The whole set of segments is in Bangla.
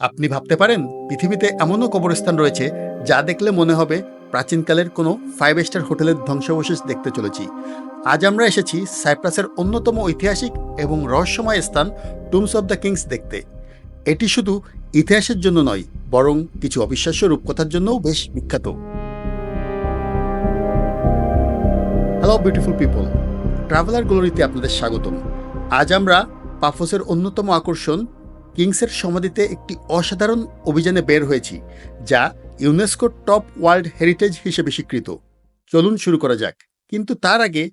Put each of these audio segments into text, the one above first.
আপনি ভাবতে পারেন, পৃথিবীতে এমনও কবরস্থান রয়েছে যা দেখলে মনে হবে প্রাচীনকালের কোনো ফাইভ স্টার হোটেলের ধ্বংসাবশেষ দেখতে চলেছি। আজ আমরা এসেছি সাইপ্রাসের অন্যতম ঐতিহাসিক এবং রহস্যময় স্থান টুমস অব দ্য কিংস দেখতে। এটি শুধু ইতিহাসের জন্য নয়, বরং কিছু অবিশ্বাস্য রূপকথার জন্যও বেশ বিখ্যাত। হ্যালো বিউটিফুল পিপল ট্রাভেলার গ্লোরিতে আপনাদের স্বাগতম। আজ আমরা পাফোসের অন্যতম আকর্ষণ কিংসের সমাধিতে একটি অসাধারণ অভিযানে বের হয়েছি, যা ইউনেস্কো টপ ওয়ার্ল্ড হেরিটেজ হিসেবে স্বীকৃত। চলুন শুরু করা যাক। কিন্তু তার আগে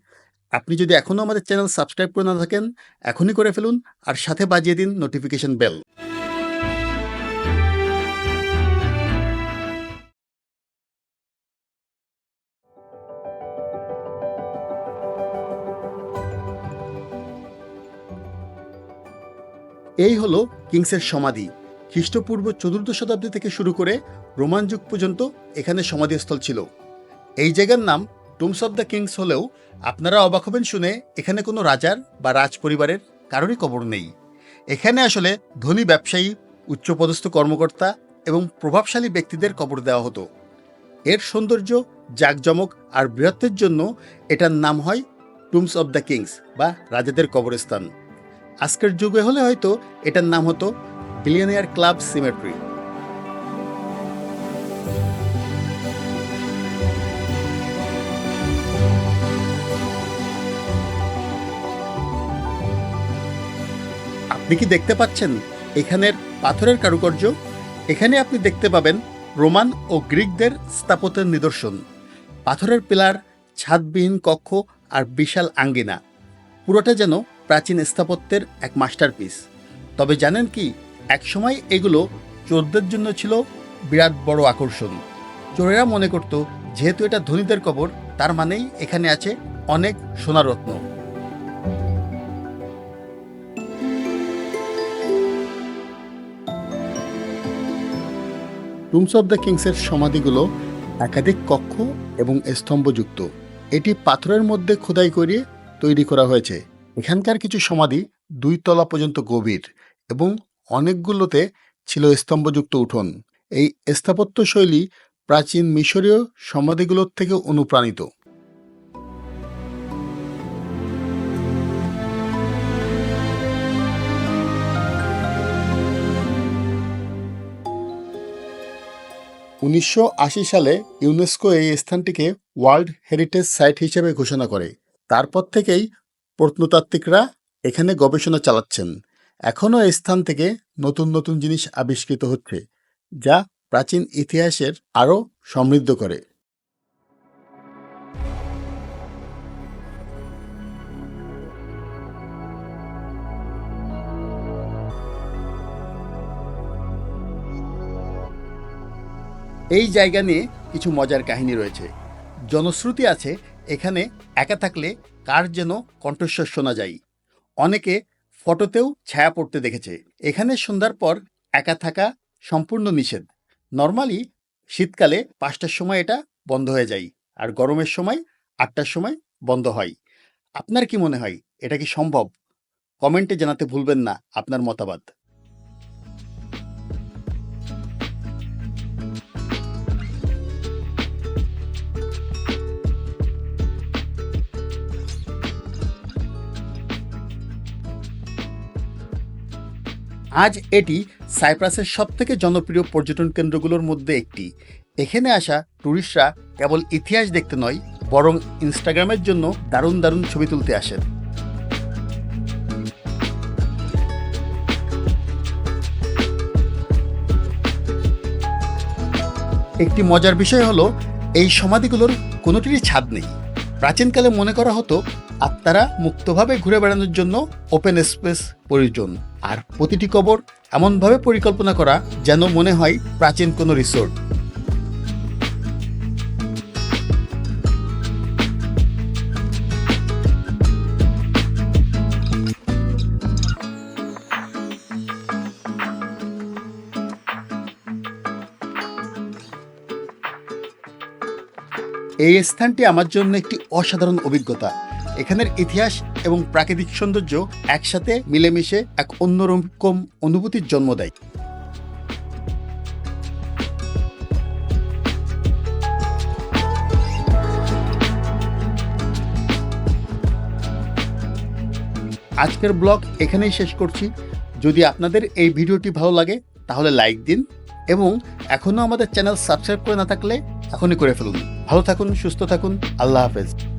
আপনি যদি এখনও আমাদের চ্যানেল সাবস্ক্রাইব করে না থাকেন, এখনই করে ফেলুন আর সাথে বাজিয়ে দিন নোটিফিকেশন বেল। এই হলো কিংসের সমাধি। খ্রিস্টপূর্ব চতুর্থ শতাব্দী থেকে শুরু করে রোমান যুগ পর্যন্ত এখানে সমাধিস্থল ছিল। এই জায়গার নাম টুমস অব দ্য কিংস হলেও আপনারা অবাক হবেন শুনে এখানে কোনো রাজার বা রাজ পরিবারের কারোরই কবর নেই। এখানে আসলে ধনী ব্যবসায়ী, উচ্চপদস্থ কর্মকর্তা এবং প্রভাবশালী ব্যক্তিদের কবর দেওয়া হতো। এর সৌন্দর্য, জাঁকজমক আর বৃহত্বের জন্য এটার নাম হয় টুমস অব দ্য কিংস বা রাজাদের কবরস্থান। আজকের যুগে হলে হয়তো এটার নাম হতো বিলিয়নিয়ার ক্লাব সিমেট্রি আপনি কি দেখতে পাচ্ছেন এখানের পাথরের কারুকার্য? এখানে আপনি দেখতে পাবেন রোমান ও গ্রিকদের স্থাপত্যের নিদর্শন। পাথরের পিলার, ছাদবিহীন কক্ষ আর বিশাল আঙ্গিনা। পুরোটা যেন প্রাচীন স্থাপত্যের এক মাস্টারপিস। তবে জানেন কি, একসময় এগুলো চোরদের জন্য ছিল বিরাট বড় আকর্ষণ। চোরেরা মনে করত, যেহেতু এটা ধনীদের কবর, তার মানেই এখানে আছে অনেক সোনারত্ন। রুমস অব দ্য কিংসের সমাধিগুলো একাধিক কক্ষ এবং স্তম্ভযুক্ত। এটি পাথরের মধ্যে খোদাই করিয়ে তৈরি করা হয়েছে। এখানকার কিছু সমাধি দুই তলা পর্যন্ত গভীর এবং অনেকগুলোতে ছিল স্তম্ভযুক্ত উঠোন। এই স্থাপত্য শৈলী প্রাচীন মিশরীয় সমাধিগুলোর থেকে অনুপ্রাণিত। উনিশশো আশি সালে ইউনেস্কো এই স্থানটিকে ওয়ার্ল্ড হেরিটেজ সাইট হিসেবে ঘোষণা করে। তারপর থেকেই প্রত্নতাত্ত্বিকরা এখানে গবেষণা চালাচ্ছেন। এখনও এই স্থান থেকে নতুন নতুন জিনিস আবিষ্কৃত হচ্ছে, যা প্রাচীন ইতিহাসের আরও সমৃদ্ধ করে। এই জায়গা নিয়ে কিছু মজার কাহিনী রয়েছে। জনশ্রুতি আছে এখানে একা থাকলে কার যেন কণ্ঠস্বর শোনা যায়। অনেকে ফটোতেও ছায়া পড়তে দেখেছে। এখানে সন্ধ্যার পর একা থাকা সম্পূর্ণ নিষেধ। নর্মালি শীতকালে পাঁচটার সময় এটা বন্ধ হয়ে যায় আর গরমের সময় আটটার সময় বন্ধ হয়। আপনার কি মনে হয়? এটা কি সম্ভব? কমেন্টে জানাতে ভুলবেন না আপনার মতামত। আজ এটি সাইপ্রাসের সবথেকে জনপ্রিয় পর্যটন কেন্দ্রগুলোর মধ্যে একটি। এখানে আসা ট্যুরিস্টরা কেবল ইতিহাস দেখতে নয়, বরং ইনস্টাগ্রামের জন্য দারুণ দারুণ ছবি তুলতে আসেন। একটি মজার বিষয় হলো, এই সমাধিগুলোর কোনোটিরই ছাদ নেই। প্রাচীনকালে মনে করা হতো আত্মারা মুক্তভাবে ঘুরে বেড়ানোর জন্য ওপেন স্পেস প্রয়োজন। আর প্রতিটি কবর এমনভাবে পরিকল্পনা করা যেন মনে হয় প্রাচীন কোনো রিসোর্ট এই স্থানটি আমার জন্য একটি অসাধারণ অভিজ্ঞতা। এখানের ইতিহাস এবং প্রাকৃতিক সৌন্দর্য একসাথে মিলেমিশে এক অন্যরকম অনুভূতির জন্ম দেয়। আজকের ব্লগ এখানেই শেষ করছি। যদি আপনাদের এই ভিডিওটি ভালো লাগে, তাহলে লাইক দিন এবং এখনও আমাদের চ্যানেল সাবস্ক্রাইব করে না থাকলে এখনই করে ফেলুন। ভালো থাকুন, সুস্থ থাকুন, আল্লাহ হাফেজ।